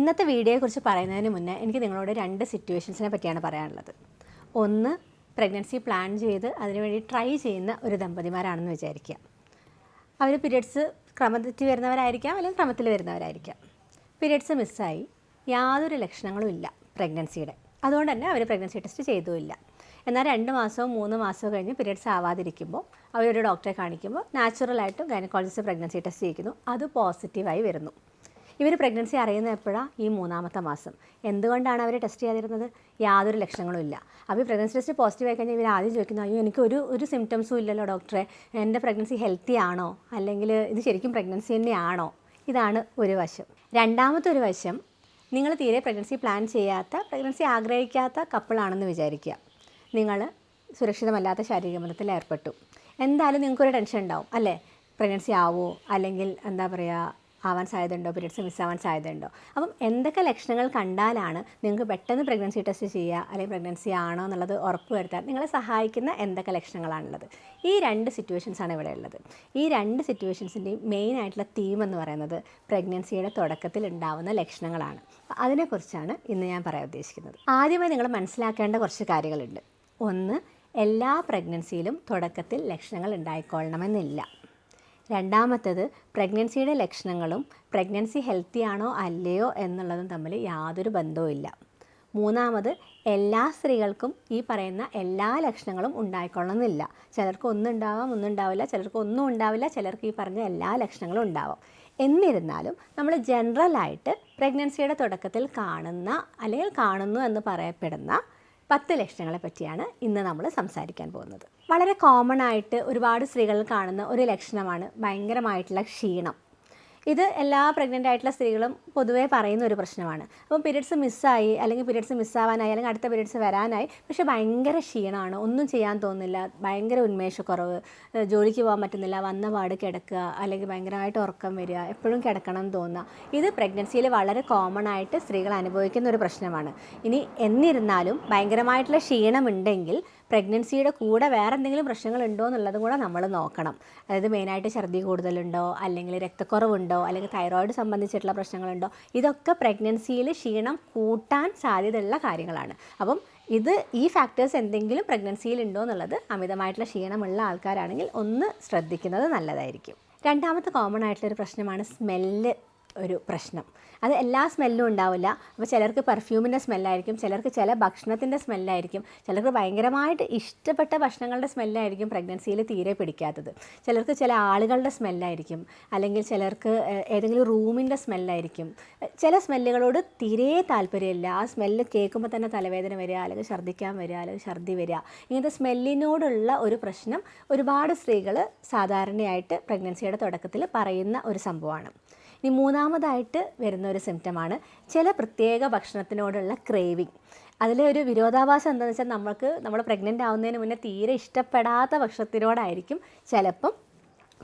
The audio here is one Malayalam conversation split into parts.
ഇന്നത്തെ വീഡിയോയെക്കുറിച്ച് പറയുന്നതിന് മുന്നേ എനിക്ക് നിങ്ങളോട് രണ്ട് സിറ്റുവേഷൻസിനെ പറ്റിയാണ് പറയാനുള്ളത്. ഒന്ന് പ്രഗ്നൻസി പ്ലാൻ ചെയ്ത് അതിനുവേണ്ടി ട്രൈ ചെയ്യുന്ന ഒരു ദമ്പതിമാരാണെന്ന് വിചാരിക്കുക. അവർ പീരിയഡ്സ് ക്രമത്തിൽ വരുന്നവരായിരിക്കാം അല്ലെങ്കിൽ ക്രമത്തിൽ വരുന്നവരായിരിക്കാം. പീരിയഡ്സ് മിസ്സായി യാതൊരു ലക്ഷണങ്ങളും ഇല്ല പ്രഗ്നൻസിയുടെ അതുകൊണ്ട് തന്നെ അവർ പ്രഗ്നൻസി ടെസ്റ്റ് ചെയ്തുമില്ല. എന്നാൽ രണ്ട് മാസവും മൂന്ന് മാസവും കഴിഞ്ഞ് പീരിയഡ്സ് ആവാതിരിക്കുമ്പോൾ അവരൊരു ഡോക്ടറെ കാണിക്കുമ്പോൾ നാച്ചുറലായിട്ടും ഗൈനക്കോളജിസ്റ്റ് പ്രഗ്നൻസി ടെസ്റ്റ് ചെയ്യിക്കുന്നു. അത് പോസിറ്റീവായി വരുന്നു. ഇവർ പ്രഗ്നൻസി അറിയുന്ന എപ്പോഴാണ് ഈ മൂന്നാമത്തെ മാസം. എന്തുകൊണ്ടാണ് അവർ ടെസ്റ്റ് ചെയ്യാതിരുന്നത്? യാതൊരു ലക്ഷണങ്ങളും ഇല്ല. അപ്പോൾ ഈ പ്രഗ്നൻസി ടെസ്റ്റ് പോസിറ്റീവ് ആയി കഴിഞ്ഞാൽ ഇവർ ആദ്യം ചോദിക്കുന്നു അയ്യോ എനിക്ക് ഒരു ഒരു സിംറ്റംസും ഇല്ലല്ലോ ഡോക്ടറെ എന്റെ പ്രഗ്നൻസി ഹെൽത്തി ആണോ? അല്ലെങ്കിൽ ഇത് ശരിക്കും പ്രഗ്നൻസി തന്നെയാണോ? ഇതാണ് ഒരു വശം. രണ്ടാമത്തെ ഒരു വശം നിങ്ങൾ തീരെ പ്രഗ്നൻസി പ്ലാൻ ചെയ്യാത്ത പ്രഗ്നൻസി ആഗ്രഹിക്കാത്ത കപ്പിളാണെന്ന് വിചാരിക്കുക. നിങ്ങൾ സുരക്ഷിതമല്ലാത്ത ശാരീരിക ബന്ധത്തിൽ ഏർപ്പെട്ടു. എന്തായാലും നിങ്ങൾക്കൊരു ടെൻഷൻ ഉണ്ടാവും. അല്ലേ? പ്രഗ്നൻസി ആവോ? അല്ലെങ്കിൽ എന്താ പറയുക ആവാൻ സാധ്യതയുണ്ടോ പീരിയഡ്സ് മിസ്സാവാൻ സാധ്യതയുണ്ടോ അപ്പം എന്തൊക്കെ ലക്ഷണങ്ങൾ കണ്ടാലാണ് നിങ്ങൾക്ക് പെട്ടെന്ന് പ്രഗ്നൻസി ടെസ്റ്റ് ചെയ്യുക അല്ലെങ്കിൽ പ്രഗ്നൻസി ആണോ എന്നുള്ളത് ഉറപ്പുവരുത്താൻ നിങ്ങളെ സഹായിക്കുന്ന എന്തൊക്കെ ലക്ഷണങ്ങളാണുള്ളത്? ഈ രണ്ട് സിറ്റുവേഷൻസാണ് ഇവിടെ ഉള്ളത്. ഈ രണ്ട് സിറ്റുവേഷൻസിന്റെയും മെയിൻ ആയിട്ടുള്ള തീം എന്ന് പറയുന്നത് പ്രഗ്നൻസിയുടെ തുടക്കത്തിൽ ഉണ്ടാവുന്ന ലക്ഷണങ്ങളാണ്. അതിനെക്കുറിച്ചാണ് ഇന്ന് ഞാൻ പറയാൻ ഉദ്ദേശിക്കുന്നത്. ആദ്യമായി നിങ്ങൾ മനസ്സിലാക്കേണ്ട കുറച്ച് കാര്യങ്ങളുണ്ട്. ഒന്ന് എല്ലാ പ്രഗ്നൻസിയിലും തുടക്കത്തിൽ ലക്ഷണങ്ങൾ ഉണ്ടായിക്കൊള്ളണമെന്നില്ല. രണ്ടാമത്തേത് പ്രഗ്നൻസിയുടെ ലക്ഷണങ്ങളും പ്രഗ്നൻസി ഹെൽത്തി ആണോ അല്ലയോ എന്നുള്ളതും തമ്മിൽ യാതൊരു ബന്ധവുമില്ല. മൂന്നാമത് എല്ലാ സ്ത്രീകൾക്കും ഈ പറയുന്ന എല്ലാ ലക്ഷണങ്ങളും ഉണ്ടായിക്കൊള്ളണമെന്നില്ല. ചിലർക്ക് ഒന്നും ഉണ്ടാവാം ഒന്നും ഉണ്ടാവില്ല ചിലർക്ക് ഒന്നും ഉണ്ടാവില്ല ചിലർക്ക് ഈ പറഞ്ഞ എല്ലാ ലക്ഷണങ്ങളും ഉണ്ടാവാം. എന്നിരുന്നാലും നമ്മൾ ജനറലായിട്ട് പ്രഗ്നൻസിയുടെ തുടക്കത്തിൽ കാണുന്ന അല്ലെങ്കിൽ കാണുന്നു എന്ന് പറയപ്പെടുന്ന പത്ത് ലക്ഷണങ്ങളെ പറ്റിയാണ് ഇന്ന് നമ്മൾ സംസാരിക്കാൻ പോകുന്നത്. വളരെ കോമൺ ആയിട്ട് ഒരുപാട് സ്ത്രീകളിൽ കാണുന്ന ഒരു ലക്ഷണമാണ് ഭയങ്കരമായിട്ടുള്ള ക്ഷീണം. ഇത് എല്ലാ പ്രഗ്നന്റ് ആയിട്ടുള്ള സ്ത്രീകളും പൊതുവേ പറയുന്ന ഒരു പ്രശ്നമാണ്. അപ്പോൾ പീരിയഡ്സ് മിസ്സായി അല്ലെങ്കിൽ പീരിയഡ്സ് മിസ്സാവാനായി അല്ലെങ്കിൽ അടുത്ത പീരിയഡ്സ് വരാനായി പക്ഷേ ഭയങ്കര ക്ഷീണമാണ്. ഒന്നും ചെയ്യാൻ തോന്നുന്നില്ല. ഭയങ്കര ഉന്മേഷക്കുറവ്. ജോലിക്ക് പോകാൻ പറ്റുന്നില്ല. വന്ന പാട് കിടക്കുക. അല്ലെങ്കിൽ ഭയങ്കരമായിട്ട് ഉറക്കം വരിക. എപ്പോഴും കിടക്കണം എന്ന് തോന്നുക. ഇത് പ്രഗ്നൻസിയിൽ വളരെ കോമൺ ആയിട്ട് സ്ത്രീകൾ അനുഭവിക്കുന്ന ഒരു പ്രശ്നമാണ്. ഇനി എന്നിരുന്നാലും ഭയങ്കരമായിട്ടുള്ള ക്ഷീണമുണ്ടെങ്കിൽ പ്രഗ്നൻസിയുടെ കൂടെ വേറെ എന്തെങ്കിലും പ്രശ്നങ്ങൾ ഉണ്ടോ എന്നുള്ളതും കൂടെ നമ്മൾ നോക്കണം. അതായത് മെയിനായിട്ട് ഛർദി കൂടുതലുണ്ടോ അല്ലെങ്കിൽ രക്തക്കുറവുണ്ടോ അല്ലെങ്കിൽ തൈറോയിഡ് സംബന്ധിച്ചിട്ടുള്ള പ്രശ്നങ്ങളുണ്ടോ ഇതൊക്കെ പ്രഗ്നൻസിയിൽ ക്ഷീണം കൂട്ടാൻ സാധ്യതയുള്ള കാര്യങ്ങളാണ്. അപ്പം ഇത് ഈ ഫാക്ടേഴ്സ് എന്തെങ്കിലും പ്രഗ്നൻസിയിൽ ഉണ്ടോ എന്നുള്ളത് അമിതമായിട്ടുള്ള ക്ഷീണമുള്ള ആൾക്കാരാണെങ്കിൽ ഒന്ന് ശ്രദ്ധിക്കുന്നത് നല്ലതായിരിക്കും. രണ്ടാമത്തെ കോമൺ ആയിട്ടുള്ളൊരു പ്രശ്നമാണ് സ്മെല്ല് ഒരു പ്രശ്നം. അത് എല്ലാ സ്മെല്ലും ഉണ്ടാവില്ല. അപ്പോൾ ചിലർക്ക് പെർഫ്യൂമിന്റെ സ്മെല്ലായിരിക്കും ചിലർക്ക് ചില ഭക്ഷണത്തിന്റെ സ്മെല്ലായിരിക്കും ചിലർക്ക് ഭയങ്കരമായിട്ട് ഇഷ്ടപ്പെട്ട ഭക്ഷണങ്ങളുടെ സ്മെല്ലായിരിക്കും പ്രഗ്നൻസിയിൽ തീരെ പിടിക്കാത്തത്. ചിലർക്ക് ചില ആളുകളുടെ സ്മെല്ലായിരിക്കും അല്ലെങ്കിൽ ചിലർക്ക് ഏതെങ്കിലും റൂമിന്റെ സ്മെല്ലായിരിക്കും ചില സ്മെല്ലുകളോട് തീരെ താല്പര്യമില്ല. ആ സ്മെല്ല് കേൾക്കുമ്പോൾ തന്നെ തലവേദന വരിക അല്ലെങ്കിൽ ഛർദ്ദിക്കാൻ വരിക അല്ലെങ്കിൽ ഛർദ്ദി വരിക. ഇങ്ങനത്തെ സ്മെല്ലിനോടുള്ള ഒരു പ്രശ്നം ഒരുപാട് സ്ത്രീകൾ സാധാരണയായിട്ട് പ്രഗ്നൻസിയുടെ തുടക്കത്തിൽ പറയുന്ന ഒരു സംഭവമാണ്. ഇനി മൂന്നാമതായിട്ട് വരുന്ന ഒരു സിംറ്റമാണ് ചില പ്രത്യേക ഭക്ഷണത്തിനോടുള്ള ക്രേവിങ് അതിലെ ഒരു വിരോധാഭാസം എന്താണെന്ന് വെച്ചാൽ നമുക്ക് നമ്മൾ പ്രഗ്നന്റ് ആവുന്നതിന് മുന്നേ തീരെ ഇഷ്ടപ്പെടാത്ത ഭക്ഷണത്തിനോടായിരിക്കും ചിലപ്പം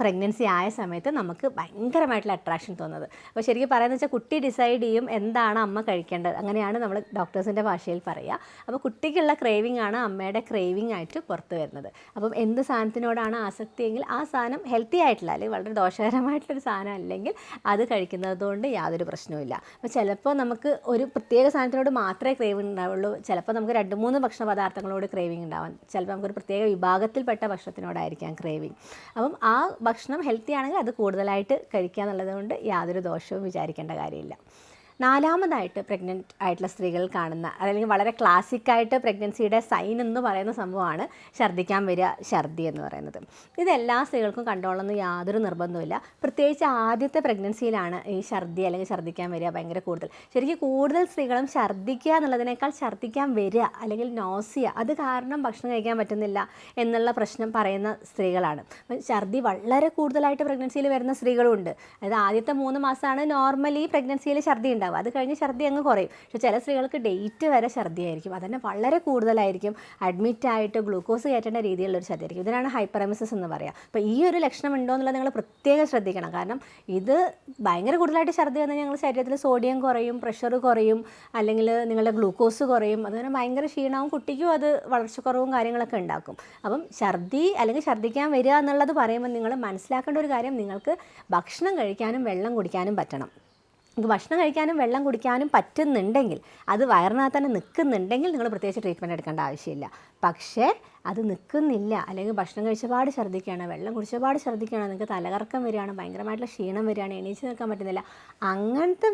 പ്രഗ്നൻസി ആയ സമയത്ത് നമുക്ക് ഭയങ്കരമായിട്ടുള്ള അട്രാക്ഷൻ തോന്നുന്നത്. അപ്പോൾ ശരിക്കും പറയുന്നത് വെച്ചാൽ കുട്ടി ഡിസൈഡ് ചെയ്യും എന്താണ് അമ്മ കഴിക്കേണ്ടത്. അങ്ങനെയാണ് നമ്മൾ ഡോക്ടേഴ്സിന്റെ ഭാഷയിൽ പറയുക അപ്പോൾ കുട്ടിക്കുള്ള ക്രേവിംഗ് ആണ് അമ്മയുടെ ക്രേവിംഗ് ആയിട്ട് പുറത്ത് വരുന്നത്. അപ്പം എന്ത് സാധനത്തിനോടാണ് ആസക്തിയെങ്കിൽ ആ സാധനം ഹെൽത്തി ആയിട്ടുള്ള അല്ലെങ്കിൽ വളരെ ദോഷകരമായിട്ടുള്ളൊരു സാധനം അല്ലെങ്കിൽ അത് കഴിക്കുന്നത് കൊണ്ട് യാതൊരു പ്രശ്നവുമില്ല അപ്പോൾ ചിലപ്പോൾ നമുക്ക് ഒരു പ്രത്യേക സാധനത്തിനോട് മാത്രമേ ക്രേവിംഗ് ഉണ്ടാവുള്ളൂ. ചിലപ്പോൾ നമുക്ക് രണ്ട് മൂന്ന് ഭക്ഷണ പദാർത്ഥങ്ങളോട് ക്രേവിംഗ് ഉണ്ടാവാം. ചിലപ്പോൾ നമുക്കൊരു പ്രത്യേക വിഭാഗത്തിൽപ്പെട്ട ഭക്ഷണത്തിനോടായിരിക്കാം ക്രേവിംഗ് അപ്പം ആ ഭക്ഷണം ഹെൽത്തി ആണെങ്കിൽ അത് കൂടുതലായിട്ട് കഴിക്കുക എന്നുള്ളത് കൊണ്ട് യാതൊരു ദോഷവും വിചാരിക്കേണ്ട കാര്യമില്ല. നാലാമതായിട്ട് പ്രഗ്നന്റ് ആയിട്ടുള്ള സ്ത്രീകൾ കാണുന്ന അതല്ലെങ്കിൽ വളരെ ക്ലാസിക്കായിട്ട് പ്രഗ്നൻസിയുടെ സൈൻ എന്ന് പറയുന്ന സംഭവമാണ് ഛർദ്ദിക്കാൻ വരിക ഛർദി എന്ന് പറയുന്നത്. ഇത് എല്ലാ സ്ത്രീകൾക്കും കണ്ടോളണമെന്ന് യാതൊരു നിർബന്ധമില്ല പ്രത്യേകിച്ച് ആദ്യത്തെ പ്രഗ്നൻസിയിലാണ് ഈ ഛർദി അല്ലെങ്കിൽ ഛർദ്ദിക്കാൻ വരിക ഭയങ്കര കൂടുതൽ. ശരിക്കും കൂടുതൽ സ്ത്രീകളും ഛർദ്ദിക്കുക എന്നുള്ളതിനേക്കാൾ ഛർദ്ദിക്കാൻ വരിക അല്ലെങ്കിൽ നോസിയ അത് കാരണം ഭക്ഷണം കഴിക്കാൻ പറ്റുന്നില്ല എന്നുള്ള പ്രശ്നം പറയുന്ന സ്ത്രീകളാണ്. ഛർദി വളരെ കൂടുതലായിട്ട് പ്രഗ്നൻസിയിൽ വരുന്ന സ്ത്രീകളുണ്ട്. അതായത് ആദ്യത്തെ മൂന്ന് മാസമാണ് നോർമലി പ്രഗ്നൻസിയിൽ ഛർദി ഉണ്ടാവുക. അത് കഴിഞ്ഞ് ഛർദി അങ്ങ് കുറയും. പക്ഷേ ചില സ്ത്രീകൾക്ക് ഡേറ്റ് വരെ ഛർദി ആയിരിക്കും അതന്നെ വളരെ കൂടുതലായിരിക്കും. അഡ്മിറ്റ് ആയിട്ട് ഗ്ലൂക്കോസ് കയറ്റേണ്ട രീതിയിലുള്ള ഒരു ഛർദി ആയിരിക്കും ഇതിനാണ് ഹൈപ്പറമിസിസ് എന്ന് പറയുക അപ്പോൾ ഈ ഒരു ലക്ഷണം ഉണ്ടോ എന്നുള്ളത് നിങ്ങൾ പ്രത്യേകം ശ്രദ്ധിക്കണം. കാരണം ഇത് ഭയങ്കര കൂടുതലായിട്ട് ഛർദി വന്നാൽ ഞങ്ങൾ ശരീരത്തിൽ സോഡിയം കുറയും പ്രഷർ കുറയും അല്ലെങ്കിൽ നിങ്ങളുടെ ഗ്ലൂക്കോസ് കുറയും. അതുപോലെ ഭയങ്കര ക്ഷീണവും കുട്ടിക്കും അത് വളർച്ചക്കുറവും കാര്യങ്ങളൊക്കെ ഉണ്ടാക്കും. അപ്പം ഛർദി അല്ലെങ്കിൽ ഛർദ്ദിക്കാൻ വരിക എന്നുള്ളത് പറയുമ്പോൾ നിങ്ങൾ മനസ്സിലാക്കേണ്ട ഒരു കാര്യം നിങ്ങൾക്ക് ഭക്ഷണം കഴിക്കാനും വെള്ളം കുടിക്കാനും പറ്റണം. നിങ്ങൾക്ക് ഭക്ഷണം കഴിക്കാനും വെള്ളം കുടിക്കാനും പറ്റുന്നുണ്ടെങ്കിൽ അത് വയറിനകത്ത് തന്നെ നിൽക്കുന്നുണ്ടെങ്കിൽ നിങ്ങൾ പ്രത്യേകിച്ച് ട്രീറ്റ്മെന്റ് എടുക്കേണ്ട ആവശ്യമില്ല. പക്ഷേ അത് നിൽക്കുന്നില്ല. അല്ലെങ്കിൽ ഭക്ഷണം കഴിച്ചപാട് ഛർദ്ദിക്കുകയാണ്. വെള്ളം കുടിച്ചപാട് ഛർദ്ദിക്കുകയാണ്. നിങ്ങൾക്ക് തലകറക്കം വരികയാണ്. ഭയങ്കരമായിട്ടുള്ള ക്ഷീണം വരികയാണ്. എണീച്ച് നിൽക്കാൻ പറ്റുന്നില്ല. അങ്ങനത്തെ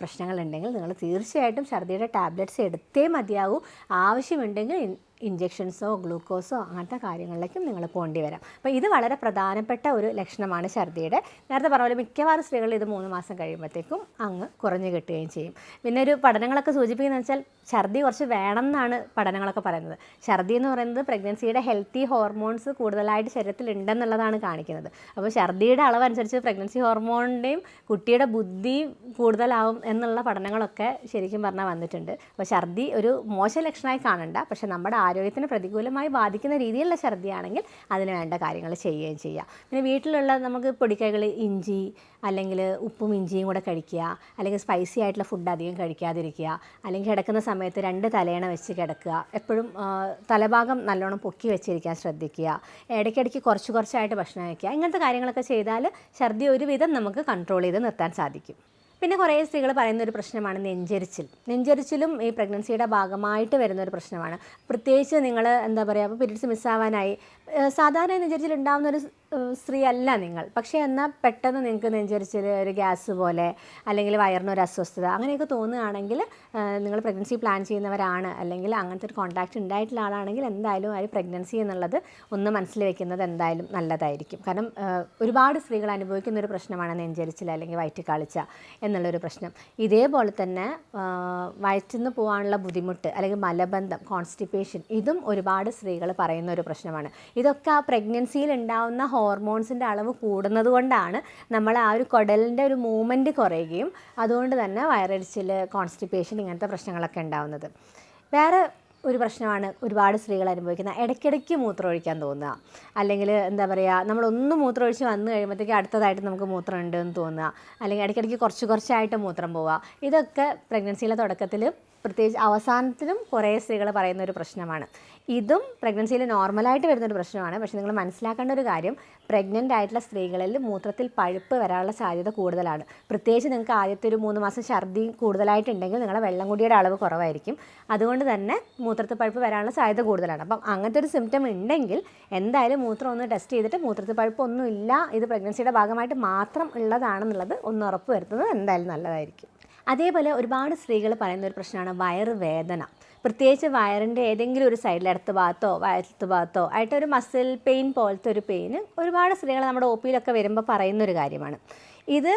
പ്രശ്നങ്ങളുണ്ടെങ്കിൽ നിങ്ങൾ തീർച്ചയായിട്ടും ഛർദ്ദിയുടെ ടാബ്ലറ്റ്സ് എടുത്തേ മതിയാകൂ ആവശ്യമുണ്ടെങ്കിൽ ഇഞ്ചെക്ഷൻസോ ഗ്ലൂക്കോസോ അങ്ങനത്തെ കാര്യങ്ങളിലേക്കും നിങ്ങൾ പോകേണ്ടി വരാം. അപ്പോൾ ഇത് വളരെ പ്രധാനപ്പെട്ട ഒരു ലക്ഷണമാണ് ഛർദിയുടെ നേരത്തെ പറഞ്ഞ പോലെ മിക്കവാറും സ്ത്രീകൾ ഇത് മൂന്ന് മാസം കഴിയുമ്പോഴത്തേക്കും അങ്ങ് കുറഞ്ഞു കിട്ടുകയും ചെയ്യും. പിന്നെ ഒരു പഠനങ്ങളൊക്കെ സൂചിപ്പിക്കുന്നത് വെച്ചാൽ ഛർദി കുറച്ച് വേണമെന്നാണ് പഠനങ്ങളൊക്കെ പറയുന്നത്. ഛർദി എന്ന് പറയുന്നത് പ്രഗ്നൻസിയുടെ ഹെൽത്തി ഹോർമോൺസ് കൂടുതലായിട്ട് ശരീരത്തിൽ ഉണ്ടെന്നുള്ളതാണ് കാണിക്കുന്നത്. അപ്പോൾ ഛർദിയുടെ അളവനുസരിച്ച് പ്രഗ്നൻസി ഹോർമോണിന്റെയും കുട്ടിയുടെ ബുദ്ധി കൂടുതലാവും എന്നുള്ള പഠനങ്ങളൊക്കെ ശരിക്കും പറഞ്ഞാൽ വന്നിട്ടുണ്ട്. അപ്പോൾ ഛർദി ഒരു മോശം ലക്ഷണമായി കാണണ്ട. പക്ഷേ നമ്മുടെ ആരോഗ്യത്തിന് പ്രതികൂലമായി ബാധിക്കുന്ന രീതിയിലുള്ള ഛർദിയാണെങ്കിൽ അതിന് വേണ്ട കാര്യങ്ങൾ ചെയ്യുകയും ചെയ്യാം. പിന്നെ വീട്ടിലുള്ള നമുക്ക് പൊടിക്കൈകൾ ഇഞ്ചി അല്ലെങ്കിൽ ഉപ്പും ഇഞ്ചിയും കൂടെ കഴിക്കുക അല്ലെങ്കിൽ സ്പൈസി ആയിട്ടുള്ള ഫുഡ് അധികം കഴിക്കാതിരിക്കുക അല്ലെങ്കിൽ കിടക്കുന്ന സമയത്ത് രണ്ട് തലയണ വെച്ച് കിടക്കുക എപ്പോഴും തലഭാഗം നല്ലോണം പൊക്കി വെച്ചിരിക്കാൻ ശ്രദ്ധിക്കുക. ഇടയ്ക്കിടയ്ക്ക് കുറച്ച് കുറച്ചായിട്ട് ഭക്ഷണം കഴിക്കുക. ഇങ്ങനത്തെ കാര്യങ്ങളൊക്കെ ചെയ്താൽ ഛർദി ഒരുവിധം നമുക്ക് കൺട്രോൾ ചെയ്ത് നിർത്താൻ സാധിക്കും. പിന്നെ കുറേ സ്ത്രീകൾ പറയുന്ന ഒരു പ്രശ്നമാണ് നെഞ്ചരിച്ചിൽ. നെഞ്ചരിച്ചിലും ഈ പ്രഗ്നൻസിയുടെ ഭാഗമായിട്ട് വരുന്ന ഒരു പ്രശ്നമാണ്. പ്രത്യേകിച്ച് നിങ്ങൾ എന്താ പറയുക അപ്പോൾ പീരീഡ്സ് മിസ്സാവാനായി സാധാരണ നെഞ്ചരിച്ചിൽ ഉണ്ടാകുന്ന ഒരു സ്ത്രീ അല്ല നിങ്ങൾ. പക്ഷേ എന്നാൽ പെട്ടെന്ന് നിങ്ങൾക്ക് നെഞ്ചരിച്ചിൽ ഒരു ഗ്യാസ് പോലെ അല്ലെങ്കിൽ വയറിന് ഒരു അസ്വസ്ഥത അങ്ങനെയൊക്കെ തോന്നുകയാണെങ്കിൽ നിങ്ങൾ പ്രഗ്നൻസി പ്ലാൻ ചെയ്യുന്നവരാണ്. അല്ലെങ്കിൽ അങ്ങനത്തെ ഒരു കോൺടാക്റ്റ് ഉണ്ടായിട്ടുള്ള ആളാണെങ്കിൽ എന്തായാലും ആ ഒരു പ്രഗ്നൻസി എന്നുള്ളത് ഒന്ന് മനസ്സിൽ വെക്കുന്നത് എന്തായാലും നല്ലതായിരിക്കും. കാരണം ഒരുപാട് സ്ത്രീകൾ അനുഭവിക്കുന്ന ഒരു പ്രശ്നമാണ് നെഞ്ചരിച്ചിൽ അല്ലെങ്കിൽ വയറ്റിക്കാളിച്ച എന്നുള്ളൊരു പ്രശ്നം. ഇതേപോലെ തന്നെ വയറ്റിന്ന് പോകാനുള്ള ബുദ്ധിമുട്ട് അല്ലെങ്കിൽ മലബന്ധം കോൺസ്റ്റിപ്പേഷൻ ഇതും ഒരുപാട് സ്ത്രീകൾ പറയുന്ന ഒരു പ്രശ്നമാണ്. ഇതൊക്കെ ആ പ്രഗ്നൻസിയിൽ ഉണ്ടാവുന്ന ഹോർമോൺസിന്റെ അളവ് കൂടുന്നത് കൊണ്ടാണ് നമ്മൾ ആ ഒരു കുടലിന്റെ ഒരു മൂവ്മെന്റ് കുറയുകയും അതുകൊണ്ട് തന്നെ വയറടിച്ചിൽ കോൺസ്റ്റിപ്പേഷൻ ഇങ്ങനത്തെ പ്രശ്നങ്ങളൊക്കെ ഉണ്ടാവുന്നത്. വേറെ ഒരു പ്രശ്നമാണ് ഒരുപാട് സ്ത്രീകൾ അനുഭവിക്കുന്ന ഇടയ്ക്കിടയ്ക്ക് മൂത്രമൊഴിക്കാൻ തോന്നുക. അല്ലെങ്കിൽ എന്താ പറയുക നമ്മളൊന്ന് മൂത്രമൊഴിച്ച് വന്നു കഴിയുമ്പോഴത്തേക്ക് അടുത്തതായിട്ട് നമുക്ക് മൂത്രം ഉണ്ട് എന്ന് തോന്നുക. അല്ലെങ്കിൽ ഇടയ്ക്കിടയ്ക്ക് കുറച്ച് കുറച്ചായിട്ട് മൂത്രം പോവുക. ഇതൊക്കെ പ്രഗ്നൻസിയിലെ തുടക്കത്തിൽ പ്രത്യേകിച്ച് അവസാനത്തിലും കുറേ സ്ത്രീകൾ പറയുന്ന ഒരു പ്രശ്നമാണ്. ഇതും പ്രഗ്നൻസിയിൽ നോർമലായിട്ട് വരുന്നൊരു പ്രശ്നമാണ്. പക്ഷേ നിങ്ങൾ മനസ്സിലാക്കേണ്ട ഒരു കാര്യം പ്രഗ്നന്റ് ആയിട്ടുള്ള സ്ത്രീകളിൽ മൂത്രത്തിൽ പഴുപ്പ് വരാനുള്ള സാധ്യത കൂടുതലാണ്. പ്രത്യേകിച്ച് നിങ്ങൾക്ക് ആദ്യത്തെ ഒരു മൂന്ന് മാസം ഛർദി കൂടുതലായിട്ടുണ്ടെങ്കിൽ നിങ്ങളുടെ വെള്ളം കുടിയുടെ അളവ് കുറവായിരിക്കും. അതുകൊണ്ട് തന്നെ മൂത്രത്തിൽ പഴുപ്പ് വരാനുള്ള സാധ്യത കൂടുതലാണ്. അപ്പം അങ്ങനത്തെ ഒരു സിംറ്റം ഉണ്ടെങ്കിൽ എന്തായാലും മൂത്രം ഒന്ന് ടെസ്റ്റ് ചെയ്തിട്ട് മൂത്രത്തിൽ പഴുപ്പ് ഇല്ല ഇത് പ്രഗ്നൻസിയുടെ ഭാഗമായിട്ട് മാത്രം ഉള്ളതാണെന്നുള്ളത് ഒന്ന് ഉറപ്പ് വരുത്തുന്നത് എന്തായാലും നല്ലതായിരിക്കും. അതേപോലെ ഒരുപാട് സ്ത്രീകൾ പറയുന്ന ഒരു പ്രശ്നമാണ് വയറ് വേദന. പ്രത്യേകിച്ച് വയറിന്റെ ഏതെങ്കിലും ഒരു സൈഡിൽ ഇടത്ത് ഭാഗത്തോ വയറ്റത്ത് ഭാഗത്തോ ആയിട്ട് ഒരു മസിൽ പെയിൻ പോലത്തെ ഒരു പെയിന് ഒരുപാട് സ്ത്രീകൾ നമ്മുടെ ഒ പിയിലൊക്കെ വരുമ്പോൾ പറയുന്ന ഒരു കാര്യമാണ്. ഇത്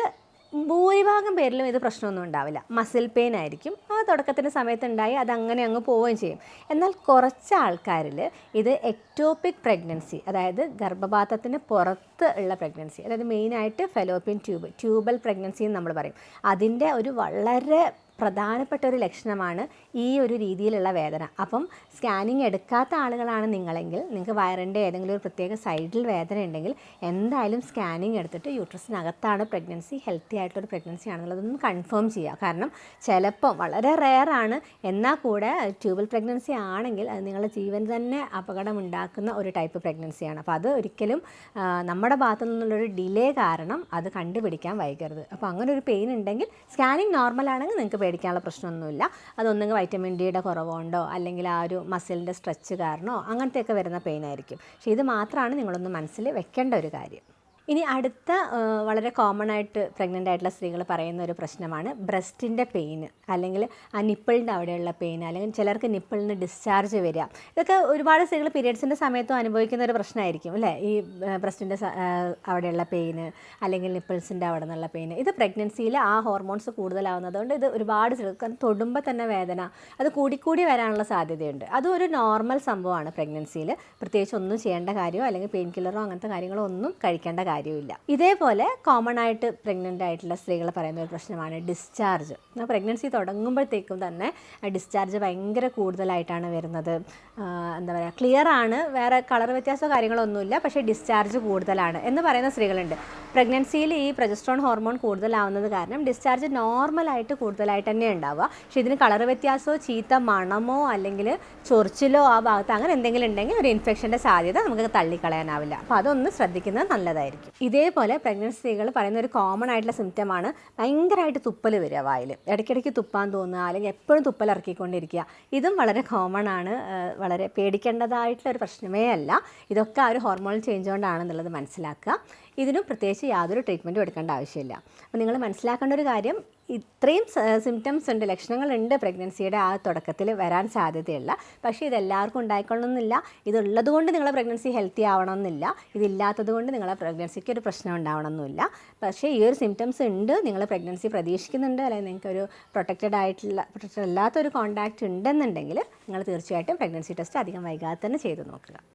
ഭൂരിഭാഗം പേരിലും ഇത് പ്രശ്നമൊന്നും ഉണ്ടാവില്ല. മസിൽ പെയിൻ ആയിരിക്കും. ആ തുടക്കത്തിന്റെ സമയത്തുണ്ടായി അത് അങ്ങനെ അങ്ങ് പോവുകയും ചെയ്യും. എന്നാൽ കുറച്ച് ആൾക്കാരിൽ ഇത് എക്ടോപിക് പ്രഗ്നൻസി അതായത് ഗർഭപാത്രത്തിന് പുറത്ത് ഉള്ള പ്രഗ്നൻസി അതായത് മെയിനായിട്ട് ഫെലോപ്പിയൻ ട്യൂബ് ട്യൂബൽ പ്രഗ്നൻസി എന്ന് നമ്മൾ പറയും. അതിന്റെ ഒരു വളരെ പ്രധാനപ്പെട്ട ഒരു ലക്ഷണമാണ് ഈ ഒരു രീതിയിലുള്ള വേദന. അപ്പം സ്കാനിങ് എടുക്കാത്ത ആളുകളാണ് നിങ്ങളെങ്കിൽ നിങ്ങൾക്ക് വയറിന്റെ ഏതെങ്കിലും ഒരു പ്രത്യേക സൈഡിൽ വേദന ഉണ്ടെങ്കിൽ എന്തായാലും സ്കാനിങ് എടുത്തിട്ട് യൂട്രസിനകത്താണ് പ്രഗ്നൻസി ഹെൽത്തി ആയിട്ടൊരു പ്രഗ്നൻസി ആണെന്നുള്ളതൊന്ന് കൺഫേം ചെയ്യുക. കാരണം ചിലപ്പം വളരെ റെയറാണ് എന്നാൽ കൂടെ ട്യൂബൽ പ്രഗ്നൻസി ആണെങ്കിൽ അത് നിങ്ങളുടെ ജീവൻ തന്നെ അപകടമുണ്ടാക്കുന്ന ഒരു ടൈപ്പ് പ്രഗ്നൻസിയാണ് അപ്പോൾ അത് ഒരിക്കലും നമ്മുടെ ഭാഗത്തു നിന്നുള്ളൊരു ഡിലേ കാരണം അത് കണ്ടുപിടിക്കാൻ വൈകരുത്. അപ്പോൾ അങ്ങനെ ഒരു പെയിൻ ഉണ്ടെങ്കിൽ സ്കാനിങ് നോർമൽ ആണെങ്കിൽ നിങ്ങൾക്ക് പേടിക്കാനുള്ള പ്രശ്നമൊന്നുമില്ല. അതൊന്നെങ്കിൽ വൈറ്റമിൻ ഡിയുടെ കുറവുണ്ടോ അല്ലെങ്കിൽ ആ ഒരു മസിലിന്റെ സ്ട്രെച്ച് കാരണമോ അങ്ങനത്തെയൊക്കെ വരുന്ന പെയിൻ ആയിരിക്കും. പക്ഷേ ഇത് മാത്രമാണ് നിങ്ങളൊന്ന് മനസ്സിൽ വെക്കേണ്ട ഒരു കാര്യം. ഇനി അടുത്ത വളരെ കോമൺ ആയിട്ട് പ്രഗ്നന്റ് ആയിട്ടുള്ള സ്ത്രീകൾ പറയുന്ന ഒരു പ്രശ്നമാണ് ബ്രസ്റ്റിന്റെ പെയിൻ അല്ലെങ്കിൽ ആ നിപ്പിളിന്റെ അവിടെയുള്ള പെയിൻ അല്ലെങ്കിൽ ചിലർക്ക് നിപ്പിളിൽ നിന്ന് ഡിസ്ചാർജ് വരിക. ഇതൊക്കെ ഒരുപാട് സ്ത്രീകൾ പീരിയഡ്സിന്റെ സമയത്തും അനുഭവിക്കുന്ന ഒരു പ്രശ്നമായിരിക്കും അല്ലേ? ഈ ബ്രസ്റ്റിന്റെ അവിടെയുള്ള പെയിൻ അല്ലെങ്കിൽ നിപ്പിൾസിന്റെ അവിടെ നിന്നുള്ള പെയിൻ ഇത് പ്രഗ്നൻസിയിൽ ആ ഹോർമോൺസ് കൂടുതലാവുന്നതുകൊണ്ട് ഇത് ഒരുപാട് സ്ത്രീകൾക്ക് തൊടുമ്പോൾ തന്നെ വേദന. അത് കൂടിക്കൂടി വരാനുള്ള സാധ്യതയുണ്ട്. അതും ഒരു നോർമൽ സംഭവമാണ് പ്രഗ്നൻസിയിൽ പ്രത്യേകിച്ച് ഒന്നും ചെയ്യേണ്ട കാര്യമോ അല്ലെങ്കിൽ പെയിൻ കില്ലറോ അങ്ങനത്തെ കാര്യങ്ങളോ ഒന്നും കഴിക്കേണ്ട കാര്യമില്ല ഇതേപോലെ കോമൺ ആയിട്ട് പ്രഗ്നന്റ് ആയിട്ടുള്ള സ്ത്രീകൾ പറയുന്ന ഒരു പ്രശ്നമാണ് ഡിസ്ചാർജ് പ്രഗ്നൻസി തുടങ്ങുമ്പോഴത്തേക്കും തന്നെ ഡിസ്ചാർജ് ഭയങ്കര കൂടുതലായിട്ടാണ് വരുന്നത്. എന്താ പറയുക ക്ലിയർ ആണ്. വേറെ കളർ വ്യത്യാസമോ കാര്യങ്ങളൊന്നുമില്ല പക്ഷേ ഡിസ്ചാർജ് കൂടുതലാണ് എന്ന് പറയുന്ന സ്ത്രീകളുണ്ട്. പ്രഗ്നൻസിയിൽ ഈ പ്രൊജസ്ട്രോൺ ഹോർമോൺ കൂടുതലാവുന്നത് കാരണം ഡിസ്ചാർജ് നോർമലായിട്ട് കൂടുതലായിട്ട് തന്നെ ഉണ്ടാവുക. പക്ഷേ ഇതിന് കളർ വ്യത്യാസമോ ചീത്ത മണമോ അല്ലെങ്കിൽ ചൊറിച്ചിലോ ആ ഭാഗത്ത് അങ്ങനെ എന്തെങ്കിലും ഉണ്ടെങ്കിൽ ഒരു ഇൻഫെക്ഷന്റെ സാധ്യത നമുക്ക് തള്ളിക്കളയാനാവില്ല. അപ്പോൾ അതൊന്ന് ശ്രദ്ധിക്കുന്നത് നല്ലതായിരിക്കും. ഇതേപോലെ പ്രഗ്നൻസി സ്ത്രീകൾ പറയുന്ന ഒരു കോമൺ ആയിട്ടുള്ള സിംറ്റമാണ് ഭയങ്കരമായിട്ട് തുപ്പൽ വരിക വായിൽ ഇടയ്ക്കിടയ്ക്ക് തുപ്പാൻ തോന്നുക അല്ലെങ്കിൽ എപ്പോഴും തുപ്പൽ ഇറക്കിക്കൊണ്ടിരിക്കുക. ഇതും വളരെ കോമൺ ആണ്. വളരെ പേടിക്കേണ്ടതായിട്ടുള്ള ഒരു പ്രശ്നമേ അല്ല. ഇതൊക്കെ ആ ഒരു ഹോർമോൺ ചേഞ്ച് കൊണ്ടാണെന്നുള്ളത് മനസ്സിലാക്കുക. ഇതിനും പ്രത്യേകിച്ച് യാതൊരു ട്രീറ്റ്മെന്റും എടുക്കേണ്ട ആവശ്യമില്ല. അപ്പോൾ നിങ്ങൾ മനസ്സിലാക്കേണ്ട ഒരു കാര്യം ഇത്രയും സിംറ്റംസ് ഉണ്ട് ലക്ഷണങ്ങളുണ്ട് പ്രഗ്നൻസിയുടെ ആ തുടക്കത്തിൽ വരാൻ സാധ്യതയുള്ള. പക്ഷേ ഇതെല്ലാവർക്കും ഉണ്ടായിക്കൊള്ളണമെന്നില്ല. ഇതുള്ളത് കൊണ്ട് നിങ്ങളെ പ്രഗ്നൻസി ഹെൽത്തി ആവണമെന്നില്ല. ഇതില്ലാത്തത് കൊണ്ട് നിങ്ങളെ പ്രഗ്നൻസിക്ക് ഒരു പ്രശ്നം ഉണ്ടാവണമെന്നില്ല. പക്ഷേ ഈ ഒരു സിംറ്റംസ് ഉണ്ട് നിങ്ങൾ പ്രഗ്നൻസി പ്രതീക്ഷിക്കുന്നുണ്ട് അല്ലെങ്കിൽ നിങ്ങൾക്ക് ഒരു പ്രൊട്ടക്റ്റഡ് ആയിട്ടുള്ള പ്രൊട്ടക്റ്റഡ് അല്ലാത്തൊരു കോൺടാക്റ്റ് ഉണ്ടെന്നുണ്ടെങ്കിൽ നിങ്ങൾ തീർച്ചയായിട്ടും പ്രഗ്നൻസി ടെസ്റ്റ് അധികം വൈകാതെ തന്നെ ചെയ്ത് നോക്കുക.